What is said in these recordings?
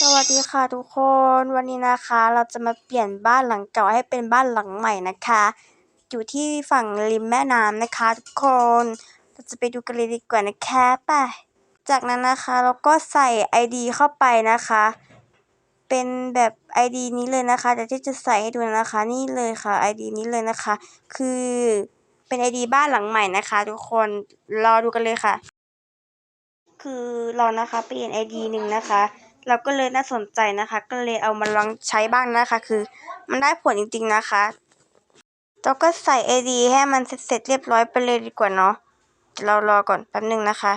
สวัสดีค่ะทุกคนวันนี้นะคะ เราจะมาเปลี่ยนบ้านหลังเก่าให้เป็นบ้านหลังใหม่นะคะ อยู่ที่ฝั่งริมแม่น้ำนะคะ ทุกคนเราจะไปดูกันเลยดีกว่านะคะไปจากนั้นนะคะเราก็ใส่ ID เข้าไปนะคะ เป็นแบบ ID นี้เลยนะคะเดี๋ยวที่จะใส่ให้ดูนะคะ นี่เลยค่ะ ID นี้เลยนะคะ คือเป็น ID บ้านหลังใหม่นะคะ ทุกคนรอดูกันเลยค่ะ คือเรานะคะเปลี่ยน ID หนึ่งนะคะ เราก็เลยน่าสนใจนะคะ ก็เลยเอามาลองใช้บ้างนะคะ คือมันได้ผลจริง ๆนะคะเราก็ใส่ ID ให้มันเสร็จเรียบร้อยไปเลยดีกว่าเนาะเดี๋ยวเรารอก่อนแป๊บหนึ่งนะคะ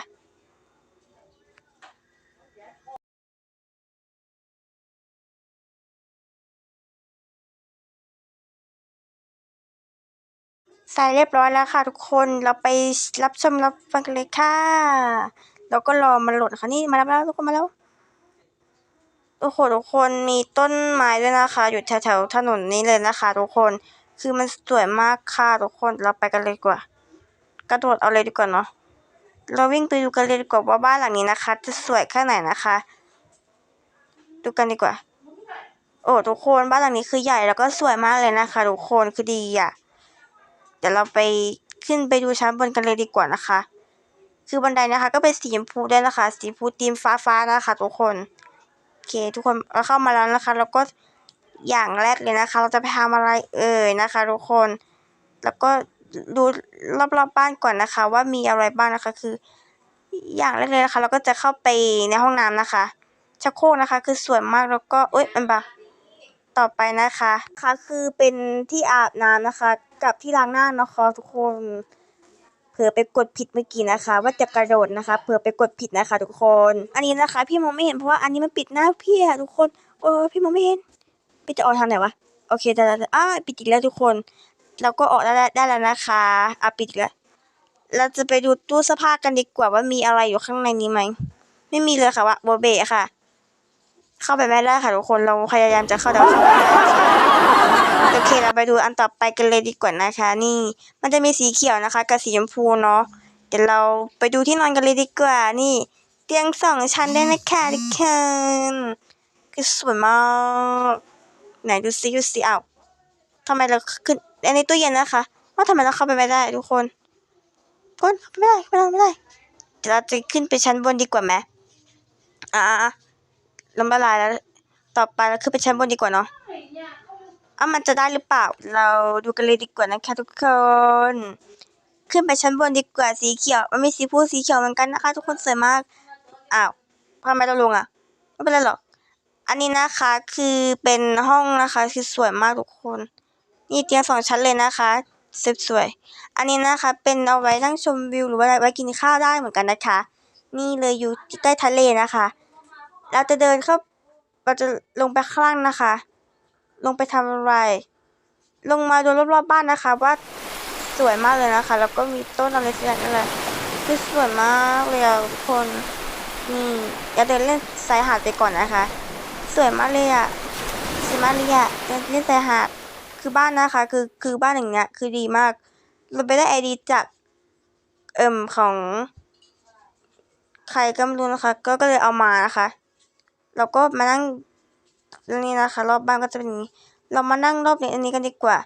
ใส่เรียบร้อยแล้วค่ะทุกคน เราไปรับชมรับฟังกันเลยค่ะ แล้วก็รอมันหลดค่ะนี่มาแล้วมาแล้วทุกคนมาแล้วโอ้โหทุกคนมีต้นไม้ด้วยนะคะ อยู่แถวๆถนนนี้เลยนะคะ ทุกคนคือมันสวยมากค่ะทุกคนเราไปกันเลยดีกว่า กระโดดเอาเลยดีกว่าเนาะเราวิ่งไปดูกันเลยดีกว่าว่าบ้านหลังนี้นะคะ จะสวยแค่ไหนนะคะ ดูกันดีกว่า โอ้ทุกคนบ้านหลังนี้คือใหญ่แล้วก็สวยมากเลยนะคะ ทุกคนคือดีอะเดี๋ยวเราไปขึ้นไปดูชั้นบนกันเลยดีกว่านะคะ คือบันไดนะคะ ก็เป็นสีชมพูด้วยนะคะ สีชมพูตีมฟ้าฟ้าๆนะคะ ทุกคนโอเค ทุกคนเราเข้ามาแล้วนะคะ แล้วก็อย่างแรกเลยนะคะ เราจะไปทำอะไรเอ่ยนะคะ ทุกคน แล้วก็ดูรอบๆบบ้านก่อนนะคะ ว่ามีอะไรบ้างนะคะ คือ อย่างแรกเลยนะคะ เราก็จะเข้าไปในห้องน้ำนะคะชักโครกนะคะ คือสวยมากแล้วก็เอ้ยมันบะต่อไปนะคะค่ะคือเป็นที่อาบน้ำนะคะ กับที่ล้างหน้านะคะทุกคน เผื่อไปกดผิดเมื่อกี้นะคะ ว่าจะกระโดดนะคะเผื่อไปกดผิดนะคะ ทุกคน อันนี้นะคะ พี่มองไม่เห็นเพราะว่าอันนี้มันปิดหน้าพี่อะทุกคนโอ้พี่มองไม่เห็นพี่จะออกทางไหนวะโอเคได้แล้วอ้าปิดอีกแล้วทุกคน เราก็ออกได้แล้วได้แล้วนะคะอะปิดอีกแล้วเราจะไปดูตู้เสื้อผ้ากันดีกว่าว่ามีอะไรอยู่ข้างในนี้ไหมไม่มีเลยค่ะว่าโบเบะค่ะ เข้าไปไม่ได้ค่ะทุกคนเราพยายามจะเข้าแต่เข้าไม่ได้ โอเคเราไปดูอันต่อไปกันเลยดีกว่านะคะ นี่ มันจะมีสีเขียวนะคะ กับสีชมพูเนาะเดี๋ยวเราไปดูที่นอนกันเลยดีกว่า นี่ เตียงสองชั้นได้นะคะทุกคนคือสวยมากไหนดูซิดูซิอ้าวทำไมเราขึ้นอันนี้ตู้เย็นนะคะ ว่าทำไมเราเข้าไปไม่ได้ทุกคนคนเข้าไปไม่ได้ไม่ได้ไม่ได้เดี๋ยวเราจะขึ้นไปชั้นบนดีกว่าไหมอ่าล้มละลายแล้ว ต่อไปเราขึ้นไปชั้นบนดีกว่าเนาะ อะมันจะได้หรือเปล่า เราดูกันเลยดีกว่านะคะทุกคน ขึ้นไปชั้นบนดีกว่าสีเขียว มันมีสีฟูสีเขียวเหมือนกันนะคะ ทุกคนสวยมาก อ้าวทำไมเราลงอะ ไม่เป็นไรหรอก อันนี้นะคะคือเป็นห้องนะคะคือสวยมากทุกคน นี่เตียงสองชั้นเลยนะคะเซฟสวย อันนี้นะคะเป็นเอาไว้นั่งชมวิวหรือว่าไว้กินข้าวได้เหมือนกันนะคะ นี่เลยอยู่ใกล้ทะเลนะคะ เราจะเดินเข้าเราจะลงไปข้างล่างนะคะ ลงไปทำอะไร ลงมาดูรอบๆบ้านนะคะ ว่าสวยมากเลยนะคะ แล้วก็มีต้นอะไรสักอย่างนั่นแหละคือสวยมากเลยอะทุกคนนี่อย่าเดินเล่นสายหาดไปก่อนนะคะ สวยมากเลยอะสวยมากเลยอะเดินเล่นสายหาดคือบ้านนะคะ คือคือบ้านอย่างเงี้ย คือดีมาก เราไปได้ไอดีจากเอิ่มของ ใครก็ไม่รู้นะคะ ก็ก็เลยเอามานะคะเราก็มานั่ง นี่นะคะ รอบบ้านก็จะเป็นอย่างนี้ เรามานั่งรอบนี้อันนี้กันดีกว่า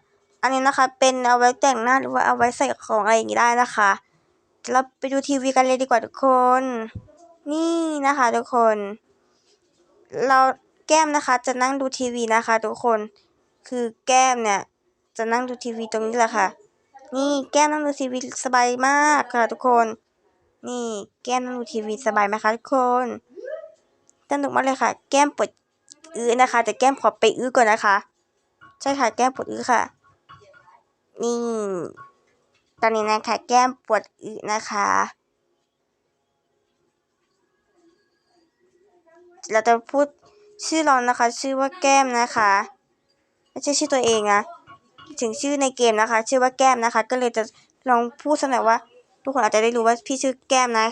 อันนี้นะคะ เป็นเอาไว้แต่งหน้าหรือว่าเอาไว้ใส่ของอะไรอย่างนี้ได้นะคะ เราไปดูทีวีกันเลยดีกว่าทุกคน นี่นะคะ ทุกคน เราแก้มนะคะ จะนั่งดูทีวีนะคะ ทุกคน คือแก้มเนี่ย จะนั่งดูทีวีตรงนี้แหละค่ะ นี่แก้มนั่งดูทีวีสบายมากค่ะ ทุกคน นี่แก้มนั่งดูทีวีสบายไหมคะทุกคนสนุกมากเลยค่ะ แก้มปวด อื้อนะคะ แต่แก้มขอไปอื้อก่อนนะคะ ใช่ค่ะแก้มปวดอื้อค่ะ นี่ ตอนนี้นะคะ แก้มปวดอื้อนะคะเราจะพูดชื่อเรานะคะ ชื่อว่าแก้มนะคะไม่ใช่ชื่อตัวเองนะถึงชื่อในเกมนะคะ ชื่อว่าแก้มนะคะ ก็เลยจะลองพูดสักหน่อยว่า ทุกคนอาจจะได้รู้ว่าพี่ชื่อแก้มนะ